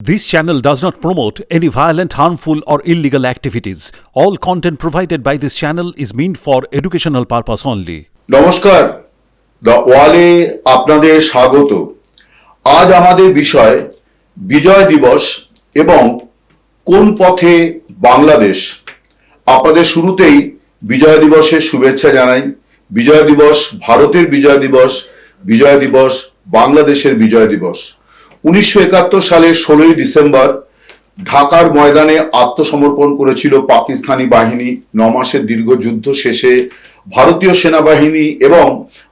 This channel does not promote any violent, harmful, or illegal activities. All content provided by this channel is meant for educational purpose only. নমস্কার the ওয়ালে আপনাদের স্বাগত আজ আমাদের বিষয় বিজয় দিবস এবং কোন পথে বাংলাদেশ আপনাদের শুরুতেই বিজয় দিবসের শুভেচ্ছা জানাই বিজয় দিবস ভারতের বিজয় দিবস বিজয় দিবস বাংলাদেশের বিজয় দিবস উনিশশো একাত্তর সালের ষোলোই ডিসেম্বর ঢাকার ময়দানে আত্মসমর্পণ করেছিল পাকিস্তানি বাহিনী। ন মাসের দীর্ঘ যুদ্ধ শেষে ভারতীয় সেনাবাহিনী এবং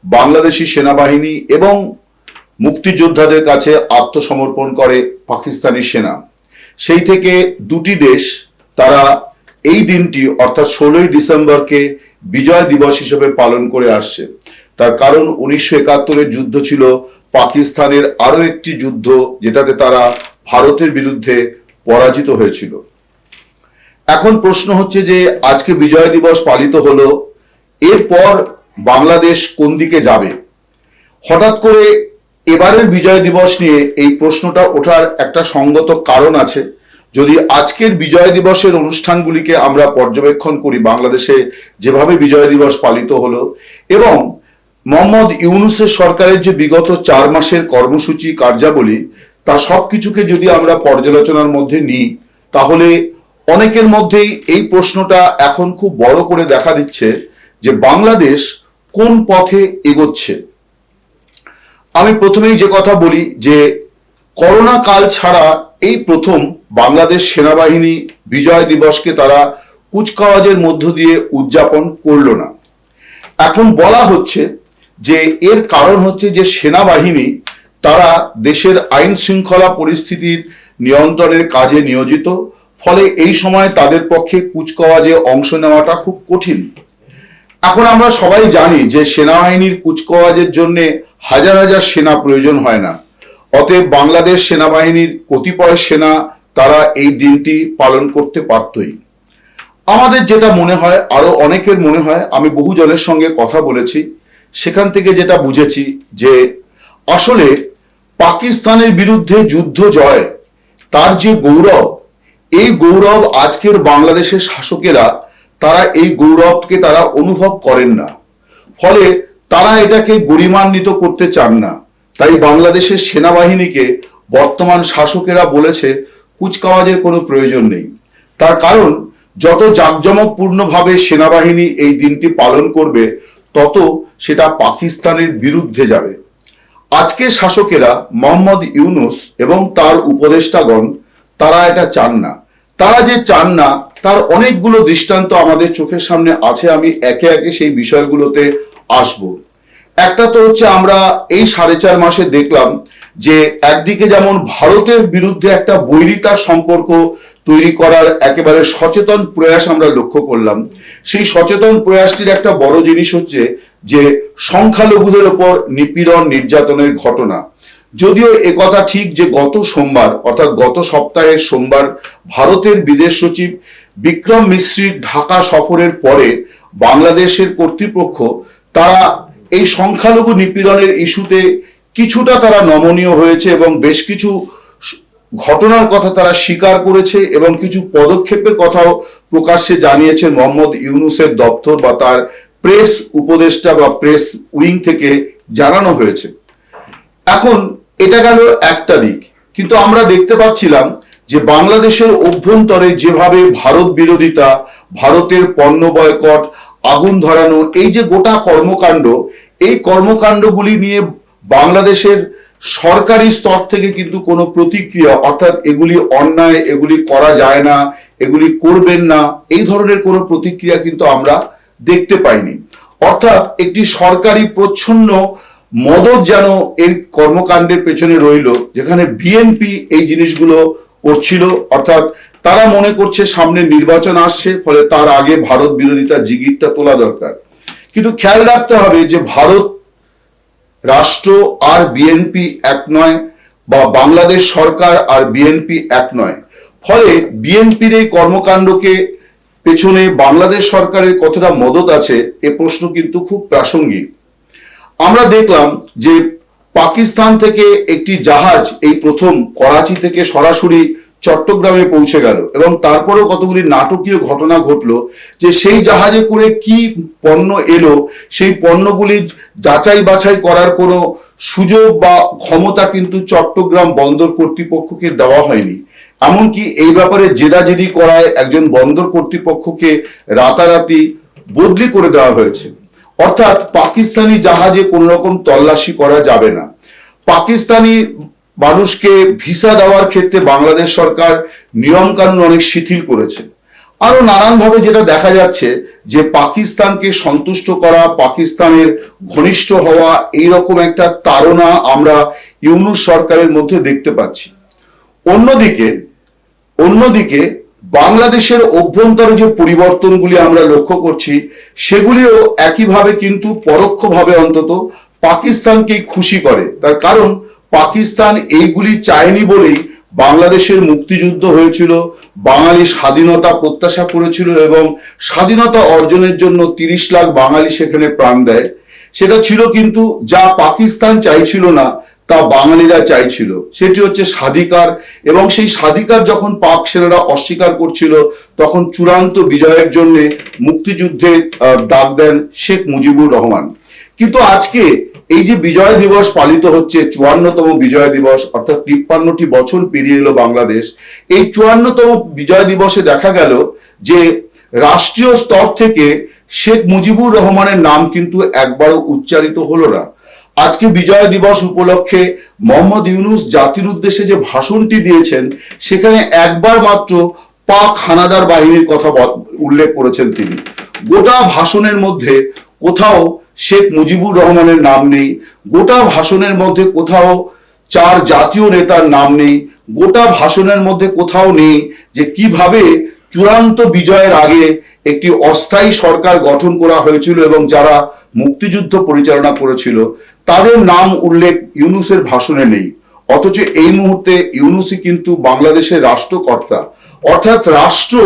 বাংলাদেশি সেনাবাহিনী এবং মুক্তিযোদ্ধাদের কাছে আত্মসমর্পণ করে পাকিস্তানি সেনা। সেই থেকে দুটি দেশ তারা এই দিনটি, অর্থাৎ ষোলোই ডিসেম্বরকে বিজয় দিবস হিসেবে পালন করে আসছে। তার কারণ উনিশশো একাত্তরের যুদ্ধ ছিল পাকিস্তানের আরও একটি যুদ্ধ যেটাতে তারা ভারতের বিরুদ্ধে পরাজিত হয়েছিল। এখন প্রশ্ন হচ্ছে যে, আজকে বিজয় দিবস পালিত হলো, এরপর বাংলাদেশ কোন দিকে যাবে? হঠাৎ করে এবারের বিজয় দিবস নিয়ে এই প্রশ্নটা ওঠার একটা সঙ্গত কারণ আছে। যদি আজকের বিজয় দিবসের অনুষ্ঠানগুলিকে আমরা পর্যবেক্ষণ করি, বাংলাদেশে যেভাবে বিজয় দিবস পালিত হলো, এবং মোহাম্মদ ইউনুসের সরকারের যে বিগত চার মাসের কর্মসূচি, কার্যাবলী, তা সব কিছুকে যদি আমরা পর্যালোচনার মধ্যে নিই, তাহলে অনেকের মধ্যেই এই প্রশ্নটা এখন খুব বড় করে দেখা দিচ্ছে যে বাংলাদেশ কোন পথে এগোচ্ছে। আমি প্রথমেই যে কথা বলি যে করোনা কাল ছাড়া এই প্রথম বাংলাদেশ সেনাবাহিনী বিজয় দিবসকে তারা কুচকাওয়াজের মধ্য দিয়ে উদযাপন করল না। এখন বলা হচ্ছে যে এর কারণ হচ্ছে যে সেনাবাহিনী তারা দেশের আইন শৃঙ্খলা পরিস্থিতির নিয়ন্ত্রণের কাজে নিয়োজিত, ফলে এই সময় তাদের পক্ষে কুচকাওয়াজে অংশ নেওয়াটা খুব কঠিন। এখন আমরা সবাই জানি যে সেনাবাহিনীর কুচকাওয়াজের জন্য হাজার হাজার সেনা প্রয়োজন হয় না। অতএব বাংলাদেশ সেনাবাহিনীর কতিপয় সেনা তারা এই দিনটি পালন করতে পারতই। আমাদের যেটা মনে হয়, আরও অনেকের মনে হয়, আমি বহু জনের সঙ্গে কথা বলেছি। সেখান থেকে যেটা বুঝেছি যে আসলে পাকিস্তানের বিরুদ্ধে যুদ্ধ জয়, তার যে গৌরব, এই গৌরব আজকের বাংলাদেশের শাসকেরা, তারা এই গৌরবকে তারা অনুভব করেন না। ফলে তারা এটাকে গরিমান্বিত করতে চান না। তাই বাংলাদেশের সেনাবাহিনীকে বর্তমান শাসকেরা বলেছে, কুচকাওয়াজের কোনো প্রয়োজন নেই। তার কারণ, যত জাঁকজমকপূর্ণভাবে সেনাবাহিনী এই দিনটি পালন করবে তত সেটা পাকিস্তানের বিরুদ্ধে যাবে। আজকের শাসকেরা মোহাম্মদ ইউনুস এবং তার উপদেষ্টাগণ, তারা এটা চান না। তারা যে চান না, তার অনেকগুলো দৃষ্টান্ত আমাদের চোখের সামনে আছে, আমি একে একে সেই বিষয়গুলোতে আসব। একটা তো হচ্ছে আমরা এই সাড়ে চার মাসে দেখলাম যে একদিকে যেমন ভারতের বিরুদ্ধে একটা বৈরিতার সম্পর্ক তৈরি করার একেবারে সচেতন প্রয়াস আমরা লক্ষ্য করলাম। সেই সচেতন প্রয়াসটির একটা বড় জিনিস হচ্ছে যে সংখ্যালঘুদের ওপর নিপীড়ন, নির্যাতনের ঘটনা। যদিও কথা ঠিক যে গত সোমবার, অর্থাৎ গত সপ্তাহের সোমবার ভারতের বিদেশ সচিব বিক্রম মিশ্রির ঢাকা সফরের পরে বাংলাদেশের কর্তৃপক্ষ তারা এই সংখ্যালঘু নিপীড়নের ইস্যুতে কিছুটা তারা নমনীয় হয়েছে এবং বেশ কিছু ঘটনার কথা তারা স্বীকার করেছে এবং কিছু পদক্ষেপের কথাও প্রকাশ্যে জানিয়েছেন মোহাম্মদ ইউনুসের দপ্তর বা তার প্রেস উপদেষ্টা বা প্রেস উইং থেকে জানানো হয়েছে। এখন এটা গেল একটা দিক। কিন্তু আমরা দেখতে পাচ্ছিলাম যে বাংলাদেশের অভ্যন্তরে যেভাবে ভারত বিরোধিতা, ভারতের পণ্য বয়কট, আগুন ধরানো, এই যে গোটা কর্মকাণ্ড, এই কর্মকাণ্ডগুলি নিয়ে বাংলাদেশের সরকারি স্তর থেকে কিন্তু কোনো প্রতিক্রিয়া, অর্থাৎ এগুলি অন্যায়, এগুলি করা যায় না, এগুলি করবেন না, এই ধরনের কোনো প্রতিক্রিয়া কিন্তু আমরা দেখতে পাইনি। অর্থাৎ একটি সরকারি প্রচ্ছন্ন মদত যেন এর কর্মকাণ্ডের পেছনে রইল, যেখানে বিএনপি এই জিনিসগুলো করছিল, অর্থাৎ তারা মনে করছে সামনে নির্বাচন আসছে, ফলে তার আগে ভারত বিরোধিতা জিগিরটা তোলা দরকার। কিন্তু খেয়াল রাখতে হবে যে ভারত রাষ্ট্র আর বিএনপি এক নয় বা বাংলাদেশ সরকার আর বিএনপি এক নয়। ফলে বিএনপির এই কর্মকাণ্ডকে পেছনে বাংলাদেশ সরকারের কতটা মদত আছে এ প্রশ্ন কিন্তু খুব প্রাসঙ্গিক। আমরা দেখলাম যে পাকিস্তান থেকে একটি জাহাজ, এই প্রথম করাচি থেকে সরাসরি চট্টগ্রামে পৌঁছে গেল। এবং তারপরেও কতগুলি নাটকীয় ঘটনা ঘটলো যে সেই জাহাজে করে কি পণ্য এলো, সেই পণ্যগুলি যাচাই বাছাই করার কোনো সুযোগ বা ক্ষমতা কিন্তু চট্টগ্রাম বন্দর কর্তৃপক্ষকে দেওয়া হয়নি। এমনকি এই ব্যাপারে জেদাজেদি করায় একজন বন্দর কর্তৃপক্ষকে রাতারাতি বদলি করে দেওয়া হয়েছে। অর্থাৎ পাকিস্তানি জাহাজে কোন রকম তল্লাশি করা যাবে না। পাকিস্তানি মানুষকে ভিসা দেওয়ার ক্ষেত্রে বাংলাদেশ সরকার নিয়ম কানুন অনেক শিথিল করেছে। আরও নানানভাবে যেটা দেখা যাচ্ছে যে পাকিস্তানকে সন্তুষ্ট করা, পাকিস্তানের ঘনিষ্ঠ হওয়া এইরকম একটা তাড়না আমরা ইউনুস সরকারের মধ্যে দেখতে পাচ্ছি। অন্যদিকে অন্যদিকে বাংলাদেশের অভ্যন্তরে যে পরিবর্তনগুলি আমরা লক্ষ্য করছি, সেগুলিও একইভাবে কিন্তু পরোক্ষভাবে অন্তত পাকিস্তানকেই খুশি করে। তার কারণ পাকিস্তান এইগুলি চায়নি বলেই বাংলাদেশের মুক্তিযুদ্ধ হয়েছিল, বাঙালি স্বাধীনতা প্রত্যাশা করেছিল এবং স্বাধীনতা অর্জনের জন্য তিরিশ লাখ বাঙালি সেখানে প্রাণ দেয়। সেটা ছিল কিন্তু যা পাকিস্তান চাইছিল না, তা বাঙালিরা চাইছিল। সেটি হচ্ছে স্বাধিকার এবং সেই স্বাধিকার যখন পাক সেনারা অস্বীকার করছিল, তখন চূড়ান্ত বিজয়ের জন্য মুক্তিযুদ্ধে ডাক দেন শেখ মুজিবুর রহমান। কিন্তু আজকে এই যে বিজয় দিবস পালিত হচ্ছে, চুয়ান্নতম বিজয় দিবস, অর্থাৎ তিপ্পান্নটি বছর পেরিয়ে এলো বাংলাদেশ, এই চুয়ান্নতম বিজয় দিবসে দেখা গেল যে রাষ্ট্রীয় স্তর থেকে শেখ মুজিবুর রহমানের নাম কিন্তু একবারও উচ্চারিত হলো না। আজকে বিজয় দিবস উপলক্ষে মোহাম্মদ ইউনুস জাতির উদ্দেশ্যে যে ভাষণটি দিয়েছেন, সেখানে একবার মাত্র পাক হানাদার বাহিনীর কথা উল্লেখ করেছেন তিনি। গোটা ভাষণের মধ্যে কোথাও শেখ মুজিবুর রহমানের নাম নেই, গোটা ভাষণের মধ্যে কোথাও চার জাতীয় নেতার নাম নেই, গোটা ভাষণের মধ্যে কোথাও নেই যে কীভাবে চূড়ান্ত বিজয়ের আগে একটি অস্থায়ী সরকার গঠন করা হয়েছিল এবং যারা মুক্তিযুদ্ধ পরিচালনা করেছিল। তাদের নাম উল্লেখ ইউনুসের ভাষণে নেই। অথচ এই মুহূর্তে ইউনুসই কিন্তু বাংলাদেশের রাষ্ট্রকর্তা। অর্থাৎ রাষ্ট্র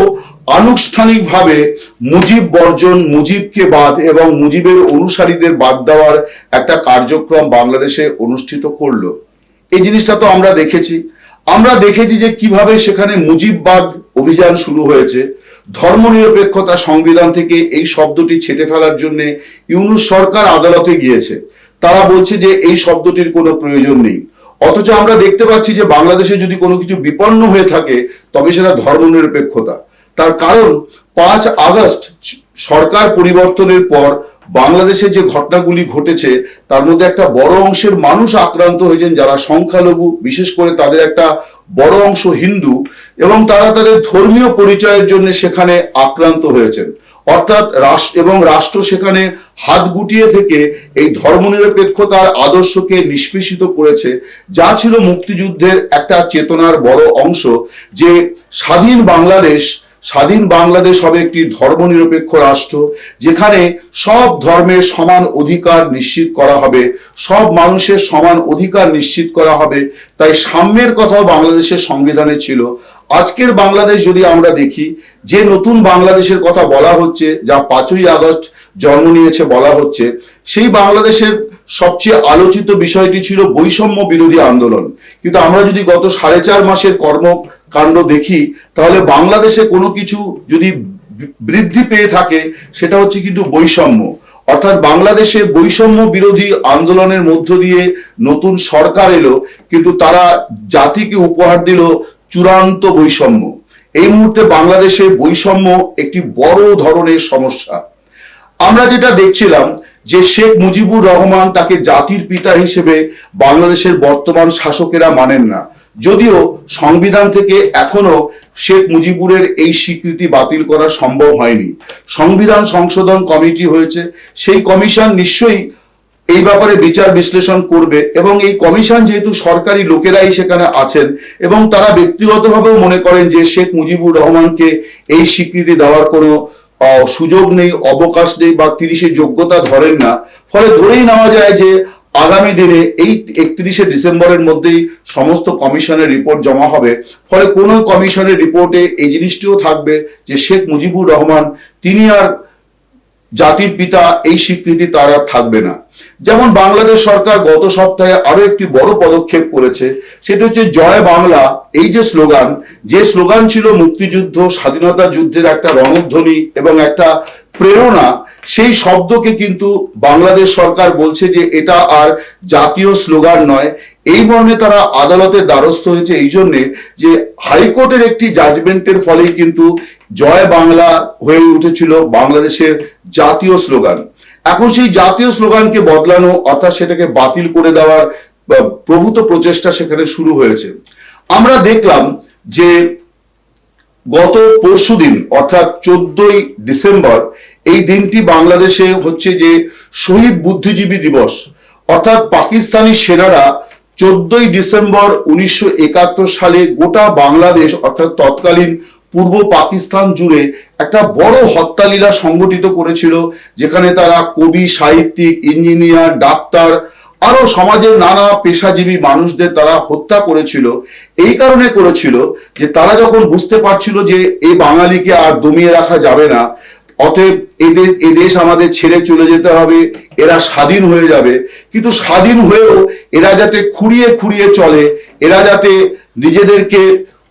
আনুষ্ঠানিকভাবে মুজিব বর্জন, মুজিবকে বাদ এবং মুজিবের অনুসারীদের বাদ দেওয়ার একটা কার্যক্রম বাংলাদেশে অনুষ্ঠিত করল। এই জিনিসটা তো আমরা দেখেছি। আমরা দেখেছি যে কীভাবে সেখানে মুজিববাদ অভিযান শুরু হয়েছে। ধর্মনিরপেক্ষতা সংবিধান থেকে এই শব্দটি ছেটে ফেলার জন্য ইউনুস সরকার আদালতে গিয়েছে। তারা বলছে যে এই শব্দটির কোনো প্রয়োজন নেই। অথচ আমরা দেখতে পাচ্ছি যে বাংলাদেশে যদি কোনো কিছু বিপন্ন হয়ে থাকে, তবে সেটা ধর্মনিরপেক্ষতা। তার কারণ পাঁচ আগস্ট সরকার পরিবর্তনের পর বাংলাদেশে যে ঘটনাগুলি ঘটেছে, তার মধ্যে একটা বড় অংশের মানুষ আক্রান্ত হয়েছেন যারা সংখ্যালঘু, বিশেষ করে তাদের একটা বড় অংশ হিন্দু এবং তারা তাদের ধর্মীয় পরিচয়ের জন্য সেখানে আক্রান্ত হয়েছেন। অর্থাৎ রাষ্ট্র এবং রাষ্ট্র সেখানে হাত গুটিয়ে থেকে এই ধর্মনিরপেক্ষতার আদর্শকে নিষ্পেষিত করেছে, যা ছিল মুক্তিযুদ্ধের একটা চেতনার বড় অংশ যে স্বাধীন বাংলাদেশ স্বাধীন বাংলাদেশ হবে একটি ধর্মনিরপেক্ষ রাষ্ট্র, যেখানে সব ধর্মের সমান অধিকার নিশ্চিত করা হবে, সব মানুষের সমান অধিকার নিশ্চিত করা হবে। তাই সাম্যের কথাও বাংলাদেশের সংবিধানে ছিল। আজকের বাংলাদেশ যদি আমরা দেখি, যে নতুন বাংলাদেশের কথা বলা হচ্ছে, যা পাঁচই আগস্ট জন্ম নিয়েছে বলা হচ্ছে সেই বাংলাদেশের সবচেয়ে আলোচিত বিষয়টি ছিল বৈষম্য বিরোধী আন্দোলন। কিন্তু আমরা যদি গত সাড়ে চার মাসের কর্মকাণ্ড দেখি, তাহলে বাংলাদেশে কোনো কিছু যদি বৃদ্ধি পেয়ে থাকে, সেটা হচ্ছে কিন্তু বৈষম্য। অর্থাৎ বাংলাদেশে বৈষম্য বিরোধী আন্দোলনের মধ্য দিয়ে নতুন সরকার এলো, কিন্তু তারা জাতিকে উপহার দিল চূড়ান্ত বৈষম্য। এই মুহূর্তে বাংলাদেশে বৈষম্য একটি বড় ধরনের সমস্যা। আমরা যেটা দেখছিলাম যে শেখ মুজিবুর রহমান তাকে জাতির পিতা হিসেবে বাংলাদেশের বর্তমান শাসকেরা মানেন না। যদিও সংবিধান থেকে এখনও শেখ মুজিবুরের এই স্বীকৃতি বাতিল করা সম্ভব হয়নি। সংবিধান সংশোধন কমিটি হয়েছে। সেই কমিশন নিশ্চয়ই এই ব্যাপারে বিচার বিশ্লেষণ করবে এবং এই কমিশন যেহেতু সরকারি লোকেরাই সেখানে আছেন এবং তারা ব্যক্তিগতভাবেও মনে করেন যে শেখ মুজিবুর রহমানকে এই স্বীকৃতি দেওয়ার কোনো সুযোগ নেই, অবকাশ নেই বা তিরিশে যোগ্যতা ধরেন না। ফলে ধরেই নেওয়া যায় যে আগামী দিনে এই একত্রিশে ডিসেম্বরের মধ্যেই সমস্ত কমিশনের রিপোর্ট জমা হবে। ফলে কোনো কমিশনের রিপোর্টে এই জিনিসটিও থাকবে যে শেখ মুজিবুর রহমান, তিনি আর জাতির পিতা এই স্বীকৃতি তার থাকবে না। যেমন বাংলাদেশ সরকার গত সপ্তাহে আরও একটি বড় পদক্ষেপ করেছে, সেটা হচ্ছে জয় বাংলা, এই যে স্লোগান যে স্লোগান ছিল মুক্তিযুদ্ধ, স্বাধীনতা যুদ্ধের একটা রণধ্বনি এবং একটা প্রেরণা, সেই শব্দকে কিন্তু বাংলাদেশ সরকার বলছে যে এটা আর জাতীয় স্লোগান নয়। এই মর্মে তারা আদালতের দ্বারস্থ হয়েছে এই জন্যে যে হাইকোর্টের একটি জাজমেন্টের ফলেই কিন্তু জয় বাংলা হয়ে উঠেছিল বাংলাদেশের জাতীয় স্লোগান। এখন সেই জাতীয় স্লোগানকে বদলানো, অর্থাৎ সেটাকে বাতিল করে দেওয়ার প্রভূত প্রচেষ্টা সেখানে শুরু হয়েছে। আমরা দেখলাম যে গত পরশুদিন অর্থাৎ চোদ্দই ডিসেম্বর, এই দিনটি বাংলাদেশে হচ্ছে যে শহীদ বুদ্ধিজীবী দিবস। অর্থাৎ পাকিস্তানি সেনারা চোদ্দই ডিসেম্বর উনিশশো একাত্তর সালে গোটা বাংলাদেশ, অর্থাৎ তৎকালীন পূর্ব পাকিস্তান জুড়ে একটা বড় হত্যালীলা সংগঠিত করেছিল, যেখানে তারা কবি, সাহিত্যিক, ইঞ্জিনিয়ার, ডাক্তার আরও সমাজের নানা পেশাজীবী মানুষদের তারা হত্যা করেছিল। এই কারণে করেছিল যে তারা যখন বুঝতে পারছিল যে এই বাঙালিকে আর দমিয়ে রাখা যাবে না, অতএব এদের, এ দেশ আমাদের ছেড়ে চলে যেতে হবে, এরা স্বাধীন হয়ে যাবে। কিন্তু স্বাধীন হয়েও এরা যাতে খুঁড়িয়ে খুঁড়িয়ে চলে, এরা যাতে নিজেদেরকে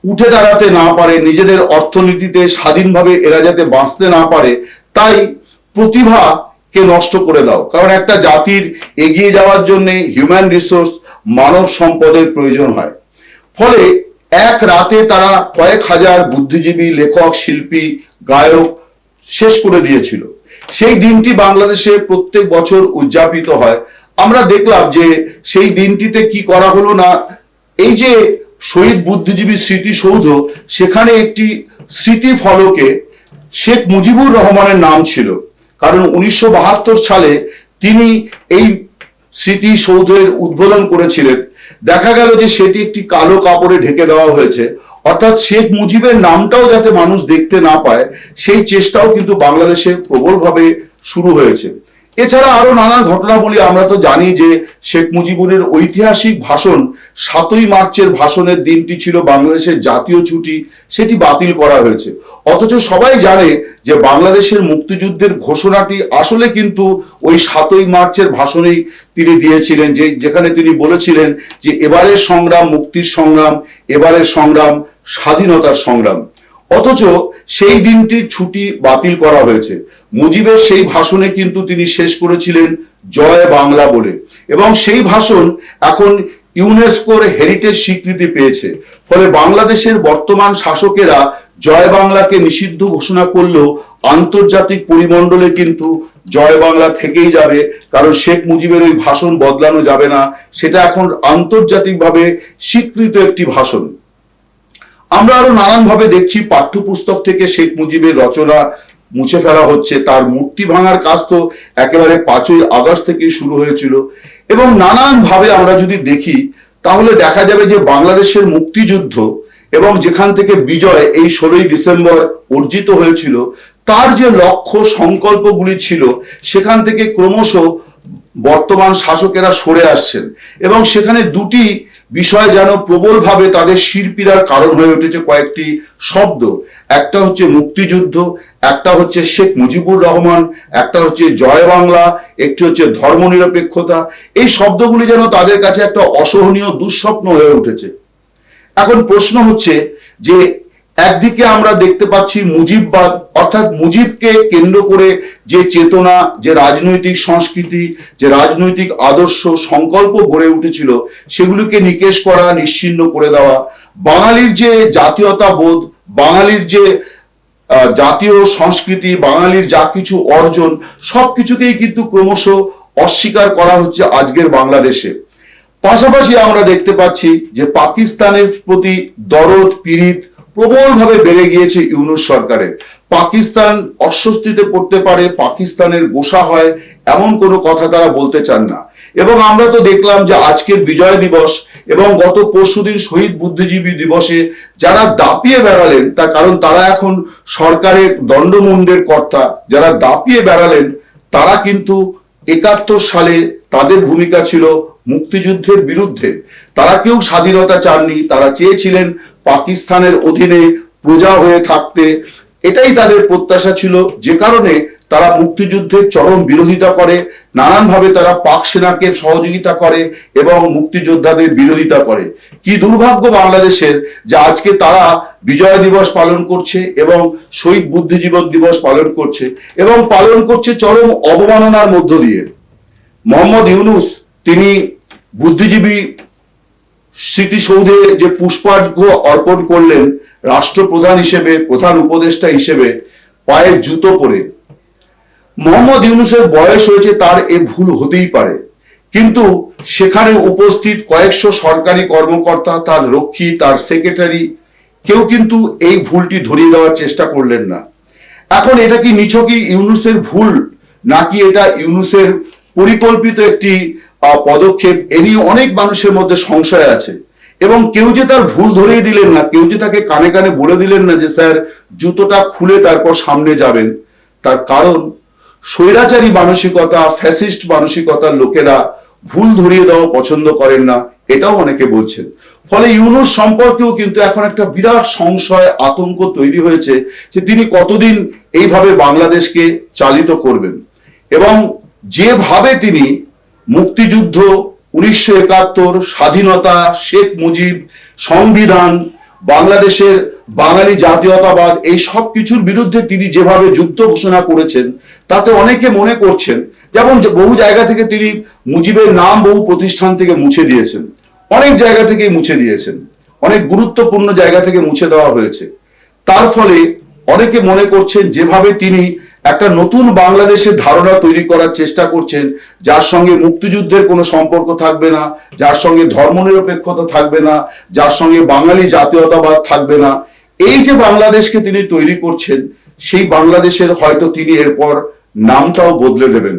উঠে দাঁড়াতে না পারে, নিজেদের অর্থনীতিতে স্বাধীনভাবে এরা যাতে বাঁচতে না পারে, তাই প্রতিভা কে নষ্ট করে দাও। কারণ একটা জাতির এগিয়ে যাওয়ার জন্য হিউম্যান রিসোর্স মানব সম্পদের প্রয়োজন হয়। ফলে এক রাতে তারা কয়েক হাজার বুদ্ধিজীবী, লেখক, শিল্পী, গায়ক শেষ করে দিয়েছিল। সেই দিনটি বাংলাদেশে প্রত্যেক বছর উদযাপিত হয়। আমরা দেখলাম যে সেই দিনটিতে কি করা হলো না, এই যে শহীদ বুদ্ধিজীবী স্মৃতিসৌধ সেখানে একটি স্মৃতি ফলকে শেখ মুজিবুর রহমানের নাম ছিল। কারণ উনিশশো বাহাত্তর সালে তিনি এই স্মৃতিসৌধের উদ্বোধন করেছিলেন। দেখা গেল যে সেটি একটি কালো কাপড়ে ঢেকে দেওয়া হয়েছে। অর্থাৎ শেখ মুজিবের নামটাও যাতে মানুষ দেখতে না পায়, সেই চেষ্টাও কিন্তু বাংলাদেশে প্রবলভাবে শুরু হয়েছে। এছাড়া আরও নানান ঘটনাবলী আমরা তো জানি যে শেখ মুজিবুরের ঐতিহাসিক ভাষণ সাতই মার্চের ভাষণের দিনটি ছিল বাংলাদেশের জাতীয় ছুটি, সেটি বাতিল করা হয়েছে। অথচ সবাই জানে যে বাংলাদেশের মুক্তিযুদ্ধের ঘোষণাটি আসলে কিন্তু ওই সাতই মার্চের ভাষণেই তিনি দিয়েছিলেন, যে যেখানে তিনি বলেছিলেন যে, এবারের সংগ্রাম মুক্তির সংগ্রাম, এবারের সংগ্রাম স্বাধীনতার সংগ্রাম। অথচ সেই দিনটির ছুটি বাতিল করা হয়েছে। মুজিবের সেই ভাষণে কিন্তু তিনি শেষ করেছিলেন জয় বাংলা বলে। এবং সেই ভাষণ এখন ইউনেস্কোর হেরিটেজ স্বীকৃতি পেয়েছে। ফলে বাংলাদেশের বর্তমান শাসকেরা জয় বাংলাকে নিষিদ্ধ ঘোষণা করলেও আন্তর্জাতিক পরিমণ্ডলে কিন্তু জয় বাংলা থেকেই যাবে। কারণ শেখ মুজিবের ওই ভাষণ বদলানো যাবে না। সেটা এখন আন্তর্জাতিকভাবে স্বীকৃত একটি ভাষণ। আমরা আরও নানান ভাবে দেখছি, পাঠ্যপুস্তক থেকে শেখ মুজিবের রচনা মুছে ফেলা হচ্ছে, তার মূর্তি ভাঙার কাজ তো একেবারে পাঁচই আগস্ট থেকে শুরু হয়েছিল। এবং নানান ভাবে আমরা যদি দেখি, তাহলে দেখা যাবে যে বাংলাদেশের মুক্তিযুদ্ধ এবং যেখান থেকে বিজয় এই ষোলোই ডিসেম্বর অর্জিত হয়েছিল তার যে লক্ষ্য সংকল্পগুলি ছিল, সেখান থেকে ক্রমশ বর্তমান শাসকেরা সরে আসছেন এবং সেখানে দুটি বিষয় যেন প্রবলভাবে তাদের শিরপীড়ার কারণ হয়ে উঠেছে কয়েকটি শব্দ। একটা হচ্ছে মুক্তিযুদ্ধ, একটা হচ্ছে শেখ মুজিবুর রহমান, একটা হচ্ছে জয় বাংলা, একটি হচ্ছে ধর্মনিরপেক্ষতা। এই শব্দগুলি যেন তাদের কাছে একটা অসহনীয় দুঃস্বপ্ন হয়ে উঠেছে। এখন প্রশ্ন হচ্ছে যে একদিকে আমরা দেখতে পাচ্ছি মুজিববাদ, অর্থাৎ মুজিবকে কেন্দ্র করে যে চেতনা, যে রাজনৈতিক সংস্কৃতি, যে রাজনৈতিক আদর্শ, সংকল্প গড়ে উঠেছিল, সেগুলিকে নিকেশ করা, নিশ্চিন্ন করে দেওয়া। বাঙালির যে জাতীয়তা বোধ বাঙালির যে জাতীয় সংস্কৃতি, বাঙালির যা কিছু অর্জন, সবকিছুকেই কিন্তু ক্রমশ অস্বীকার করা হচ্ছে আজকের বাংলাদেশে। পাশাপাশি আমরা দেখতে পাচ্ছি যে পাকিস্তানের প্রতি দরদ, পীড়িত প্রবলভাবে বেড়ে গিয়েছে ইউনুস সরকারের। পাকিস্তান অস্বস্তিতে পড়তে পারে, পাকিস্তানের গোসা হয়, এমন কোনো কথা তারা বলতে চান না। এবং আমরা তো দেখলাম যে আজকের বিজয় দিবস এবং গত পরশুদিন শহীদ বুদ্ধিজীবী দিবসে যারা দাপিয়ে বেড়ালেন, তার কারণ তারা এখন সরকারের দণ্ডমুণ্ডের কর্তা, যারা দাপিয়ে বেড়ালেন, তারা কিন্তু একাত্তর সালে তাদের ভূমিকা ছিল মুক্তিযুদ্ধের বিরুদ্ধে। তারা কেউ স্বাধীনতা চাননি, তারা চেয়েছিলেন পাকিস্তানের অধীনে প্রজা হয়ে থাকতে, এটাই তাদের প্রত্যাশা ছিল। যে কারণে তারা মুক্তিযুদ্ধের চরম বিরোধিতা করে, নানানভাবে তারা পাক সেনাকে সহযোগিতা করে এবং মুক্তিযোদ্ধাদের বিরোধিতা করে। কি দুর্ভাগ্য বাংলাদেশের যে আজকে তারা বিজয় দিবস পালন করছে এবং শহীদ বুদ্ধিজীবক দিবস পালন করছে এবং পালন করছে চরম অবমাননার মধ্য দিয়ে। মোহাম্মদ ইউনুস, তিনি বুদ্ধিজীবী স্মৃতিসৌধে যে পুষ্পার্ঘ্য অর্পণ করলেন রাষ্ট্রপ্রধান হিসেবে, প্রধান উপদেষ্টা হিসেবে পায়ের জুতো পরে। মোহাম্মদ ইউনুসের বয়স হয়েছে তার এ ভুল হতেই পারে। কিন্তু সেখানে উপস্থিত কয়েকশো সরকারি কর্মকর্তা, তার রক্ষী, তার সেক্রেটারি, কেউ কিন্তু এই ভুলটি ধরিয়ে দেওয়ার চেষ্টা করলেন না। এখন এটা কি নিছকই ইউনুসের ভুল, নাকি এটা ইউনুসের পরিকল্পিত একটি পদক্ষেপ এ নিয়ে অনেক মানুষের মধ্যে সংশয় আছে। এবং কেউ যে তার ভুল ধরিয়ে দিলেন না, কেউ যে তাকে কানে কানে বলে দিলেন না যে, স্যার, জুতোটা খুলে তারপর সামনে যাবেন। তার কারণ, স্বৈরাচারী মানসিকতা, ফ্যাসিস্ট মানসিকতার লোকেরা ভুল ধরিয়ে দেওয়া পছন্দ করেন না, এটাও অনেকে বলছেন। ফলে ইউনুস সম্পর্কেও কিন্তু এখন একটা বিরাট সংশয়, আতঙ্ক তৈরি হয়েছে যে তিনি কতদিন এইভাবে বাংলাদেশকে চালিত করবেন। এবং যেভাবে তিনি মুক্তিযুদ্ধ, উনিশশো একাত্তর, স্বাধীনতা, শেখ মুজিব, সংবিধান, বাংলাদেশের বাঙালি জাতীয়তাবাদ, এই সব কিছুর বিরুদ্ধে তিনি যেভাবে যুদ্ধ ঘোষণা করেছেন, তাতে অনেকে মনে করছেন, যেমন বহু জায়গা থেকে তিনি মুজিবের নাম বহু প্রতিষ্ঠান থেকে মুছে দিয়েছেন। অনেক জায়গা থেকে মুছে দিয়েছেন। অনেক গুরুত্বপূর্ণ জায়গা থেকে মুছে দেওয়া হয়েছে। তার ফলে অনেকে মনে করছেন, যেভাবে তিনি একটা নতুন বাংলাদেশের ধারণা তৈরি করার চেষ্টা করছেন, যার সঙ্গে মুক্তিযুদ্ধের কোনো সম্পর্ক থাকবে না, যার সঙ্গে ধর্মনিরপেক্ষতা থাকবে না, যার সঙ্গে বাঙালি জাতীয়তাবাদ থাকবে না। এই যে বাংলাদেশকে তিনি তৈরি করছেন, সেই বাংলাদেশের হয়তো তিনি এরপর নামটাও বদলে দেবেন।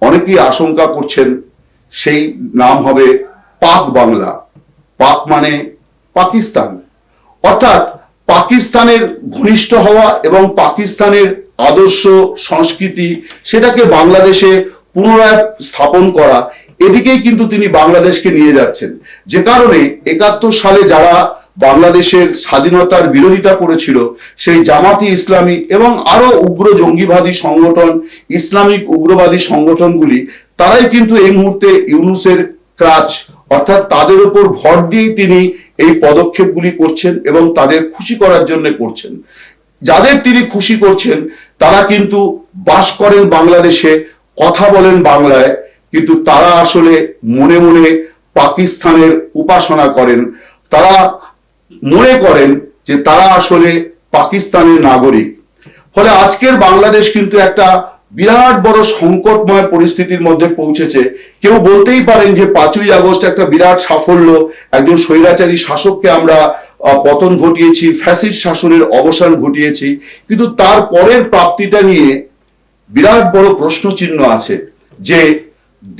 অনেকেই আশঙ্কা করছেন সেই নাম হবে পাক বাংলা। পাক মানে পাকিস্তান। অর্থাৎ পাকিস্তানের ঘনিষ্ঠ হওয়া এবং পাকিস্তানের আদর্শ সংস্কৃতি সেটাকে বাংলাদেশে পুনরায় স্থাপন করা, এদিকেই কিন্তু তিনি বাংলাদেশকে নিয়ে যাচ্ছেন। যে কারণে একাত্তর সালে যারা বাংলাদেশের স্বাধীনতার বিরোধিতা করেছিল, সেই জামাতি ইসলামী এবং আরও উগ্র জঙ্গিবাদী সংগঠন, ইসলামিক উগ্রবাদী সংগঠনগুলি, তারাই কিন্তু এই মুহূর্তে ইউনুসের ক্রাচ, অর্থাৎ তাদের উপর ভর দিয়েই তিনি এই পদক্ষেপগুলি করছেন এবং তাদের খুশি করার জন্য করছেন। যাদের তিনি খুশি করছেন, তারা কিন্তু বাস করেন বাংলাদেশে, কথা বলেন বাংলায়, কিন্তু তারা আসলে মনে মনে পাকিস্তানের উপাসনা করেন। তারা মনে করেন যে তারা আসলে পাকিস্তানের নাগরিক। ফলে আজকের বাংলাদেশ কিন্তু একটা বিরাট বড় সংকটময় পরিস্থিতির মধ্যে পৌঁছেছে। কেউ বলতেই পারেন যে পাঁচই আগস্ট একটা বিরাট সাফল্য, একজন স্বৈরাচারী শাসককে আমরা পতন ঘটিয়েছি, ফ্যাসিস্ট শাসনের অবসান ঘটিয়েছি, কিন্তু তার পরের প্রাপ্তিটা নিয়ে বিরাট বড় প্রশ্ন চিহ্ন আছে যে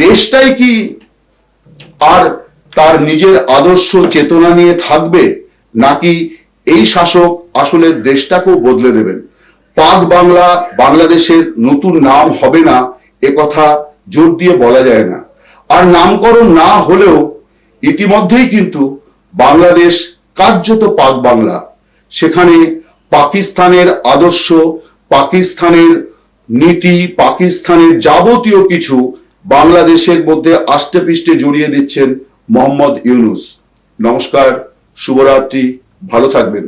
দেশটাই কি আর তার নিজের আদর্শ চেতনা নিয়ে থাকবে, নাকি এই শাসক আসলে দেশটাকেও বদলে দেবেন? পাক বাংলা বাংলাদেশের নতুন নাম হবে না, এ কথা জোর দিয়ে বলা যায় না। আর নামকরণ না হলেও ইতিমধ্যেই কিন্তু বাংলাদেশ কার্যত পাক বাংলা। সেখানে পাকিস্তানের আদর্শ, পাকিস্তানের নীতি, পাকিস্তানের যাবতীয় কিছু বাংলাদেশের মধ্যে আষ্টেপৃষ্টে জড়িয়ে দিচ্ছেন মোহাম্মদ ইউনুস। নমস্কার, শুভরাত্রি, ভালো থাকবেন।